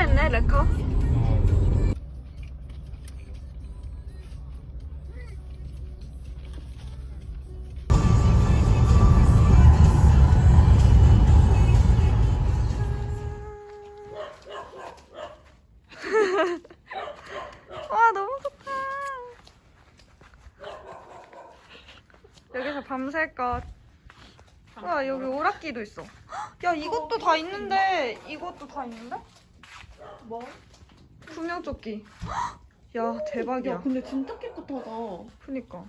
좋다. 여기서 밤샐 것. 와 여기 오락기도 있어. 야 이것도 다 있는데 이것도 다 있는데? 뭐? 구명조끼. 야 대박이야. 야 근데 진짜 깨끗하다. 그니까.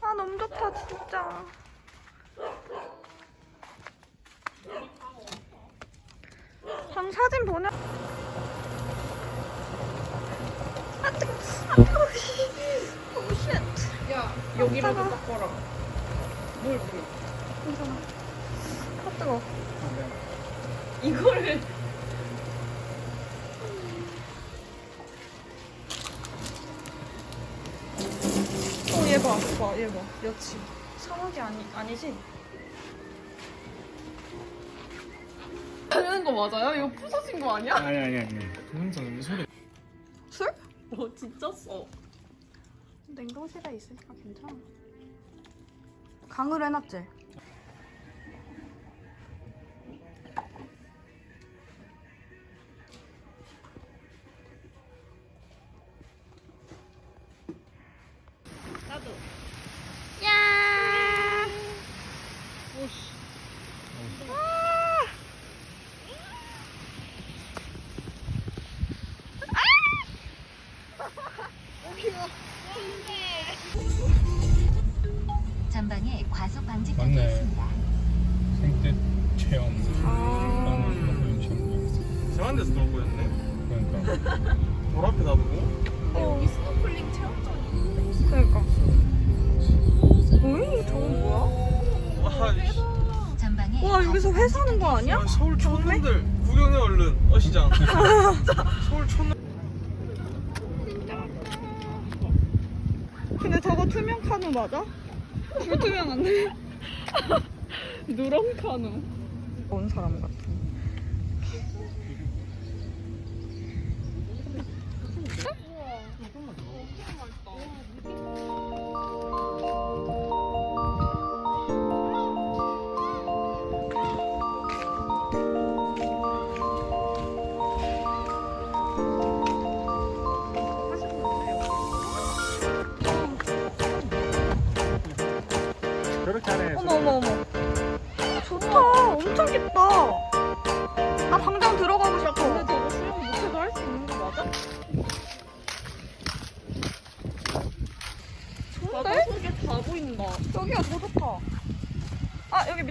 아 너무 좋다 진짜. 한 사진 보내. 아 뜨거. 아 뜨거. 오 쉣. 야 여기라도 깜짝아. 닦아라. 뭘 그래? 괜찮아. 아 뜨거. 이거를 얘 봐. 여치. 사막이 아니 아니지? 하는 거 맞아요? 이거 부서진 거 아니야? 아니 아니 아니 동영상 소리 술? 어 진짜 써. 냉동실에 있으니까 괜찮아. 강으로 해놨지? 나도. 과속 방지 있습니다. 생태 체험 아. 하는 체험 이상한 데서 놀고 있네. 그러니까 돌 앞에 놔두고. 여기 스노클링 체험장. 그러니까. 뭐야? 저건 뭐야? 와, 씨. 전방에 와 여기서 회 사는 거 아니야? 야, 서울 촌놈들 구경해 얼른. 어 시장. 서울 촌놈. 근데 저거 투명 카누 맞아? 불투명한데? 누렁 카누. 온 사람 같은.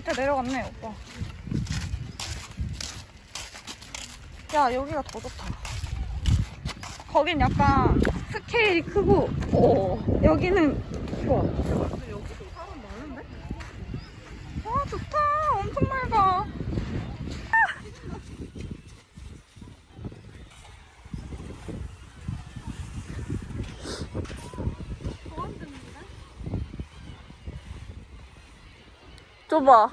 밑에 내려갔네 오빠. 야 여기가 더 좋다. 거긴 약간 스케일이 크고 어. 여기는 좋아. 여기도 사람 많은데? 와 좋다. 좁아.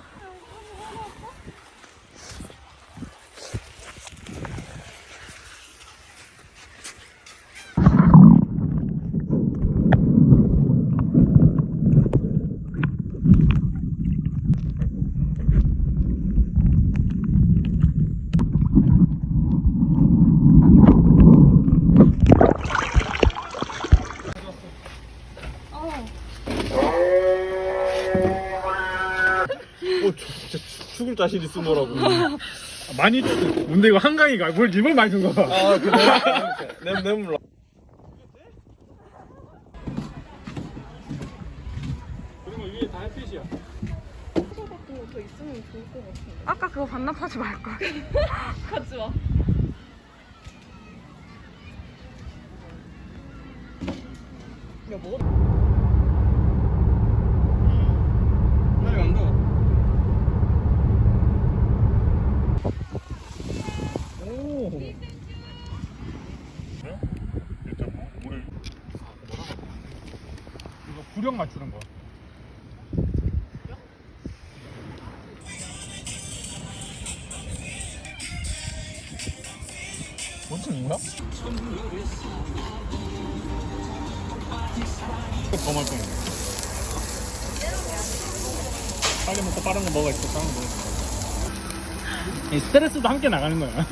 어, 진짜 죽을 자신 있음 뭐라고. 많이 근데 이거 한강이가 뭘 이걸 많이 준 거야 아, 그래? 내, 내 몰라. 그리고 위에 다 햇빛이야 있으면. 아까 그거 반납하지 말걸. 가지 마. 야, 뭐? 빨리 간다. 오 일단 뭐 물을 이거 구령 맞추는 거 원층인가? 더 먹을 거야. 빨리 먹고 빠른 거 먹어 있어. 빠른 거 먹어. 이 스트레스도 함께 나가는 거야.